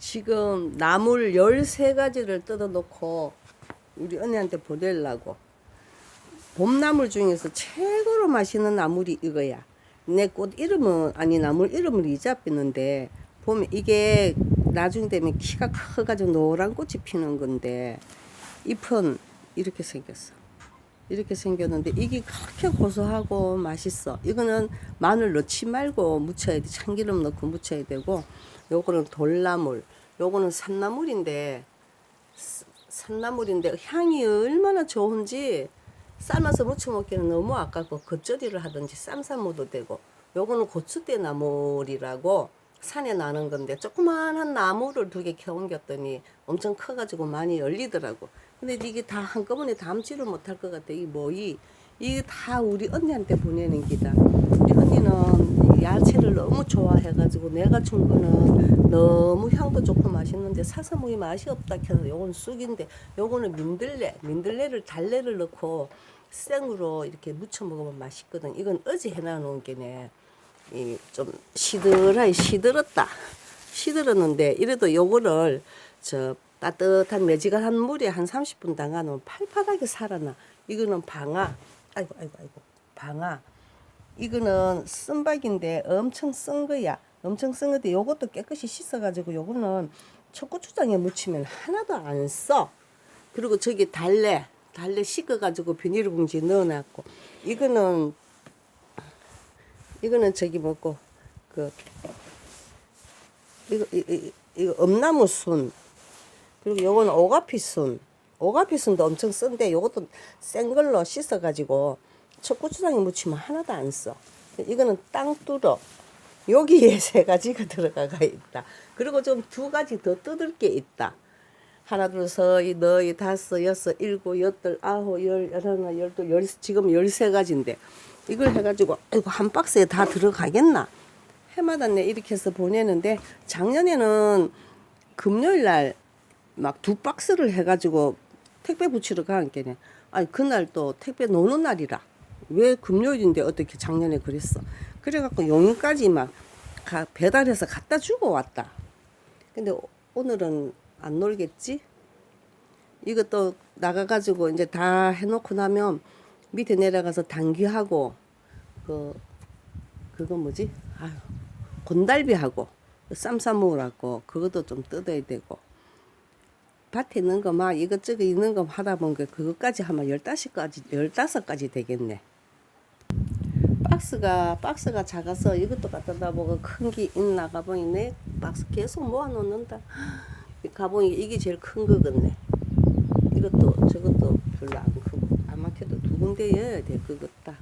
지금 나물 13가지를 뜯어 놓고 우리 언니한테 보내려고. 봄나물 중에서 최고로 맛있는 나물이 이거야. 내 꽃 이름은 아니 나물 이름을 잊어뺐는데 보면 이게 나중 되면 키가 커가지고 노란 꽃이 피는 건데 잎은 이렇게 생겼어. 이렇게 생겼는데 이게 그렇게 고소하고 맛있어. 이거는 마늘 넣지 말고 무쳐야 돼. 참기름 넣고 무쳐야 되고 요거는 돌나물, 요거는 산나물인데 스- 산나물인데 향이 얼마나 좋은지 삶아서 무쳐 먹기는 너무 아깝고 겉절이를 하든지 쌈싸 먹어도 되고 요거는 고추대 나물이라고 산에 나는 건데 조그마한 나무를 두개 켜옮겼더니 엄청 커가지고 많이 열리더라고. 근데 이게 다 한꺼번에 담지를 못할 것 같아. 이 뭐이 이게 다 우리 언니한테 보내는 기다. 우리 언니는 야채를 너무 좋아해가지고 내가 준 거는 너무 향도 좋고 맛있는데 사서 먹이 맛이 없다 해서 요건 쑥인데 요거는 민들레 민들레를 달래를 넣고 생으로 이렇게 무쳐 먹으면 맛있거든. 이건 어제 해놔 놓은 게네. 이 좀 시들하게 시들었다. 시들었는데 이래도 요거를 저 따뜻한 매지가한 물에 한 30분 담가놓으면 팔팔하게 살아나. 이거는 방아. 아이고 아이고 아이고 방아. 이거는 쓴박인데 엄청 쓴 거야. 엄청 쓴 건데 요것도 깨끗이 씻어가지고 요거는 초고추장에 무치면 하나도 안 써. 그리고 저기 달래, 달래 씻어가지고 비닐봉지 넣어놨고 이거는 이거는 저기 뭐고 그 이거 이, 이, 이거 엄나무 순 그리고 요거는 오가피 순 오가피 순도 엄청 쓴데 요것도 센 걸로 씻어 가지고 초고추장에 무치면 하나도 안 써. 이거는 땅뚜러 여기에 세 가지가 들어가가 있다. 그리고 좀 두 가지 더 뜯을 게 있다. 하나 둘셋 너희 다섯 여섯 일곱 여덟 아홉 열 열하나 열둘 열 지금 열세 가지인데 이걸 해가지고 이거 한 박스에 다 들어가겠나? 해마다 내 이렇게 해서 보내는데 작년에는 금요일 날 막 두 박스를 해가지고 택배 붙이러 가니까네. 아니 그날 또 택배 노는 날이라 왜 금요일인데 어떻게 작년에 그랬어? 그래갖고 용인까지 막 가- 배달해서 갖다 주고 왔다. 근데 오- 오늘은 안 놀겠지? 이것도 나가가지고 이제 다 해놓고 나면 밑에 내려가서 당귀하고 그 그거 뭐지? 아유 곤달비하고 쌈싸 먹으라고 그것도 좀 뜯어야 되고 밭에 있는 거 막 이것저것 있는 거 하다 보니까 그것까지 하면 열다섯 가지 열다섯 가지 되겠네. 박스가 박스가 작아서 이것도 갖다 보고 큰 게 있나 가보니 내 박스 계속 모아 놓는다. 가보니 이게 제일 큰 거겠네. 이것도 저것도 별로 안 크고 아마켜도 두 군데 여야 될 것 같다.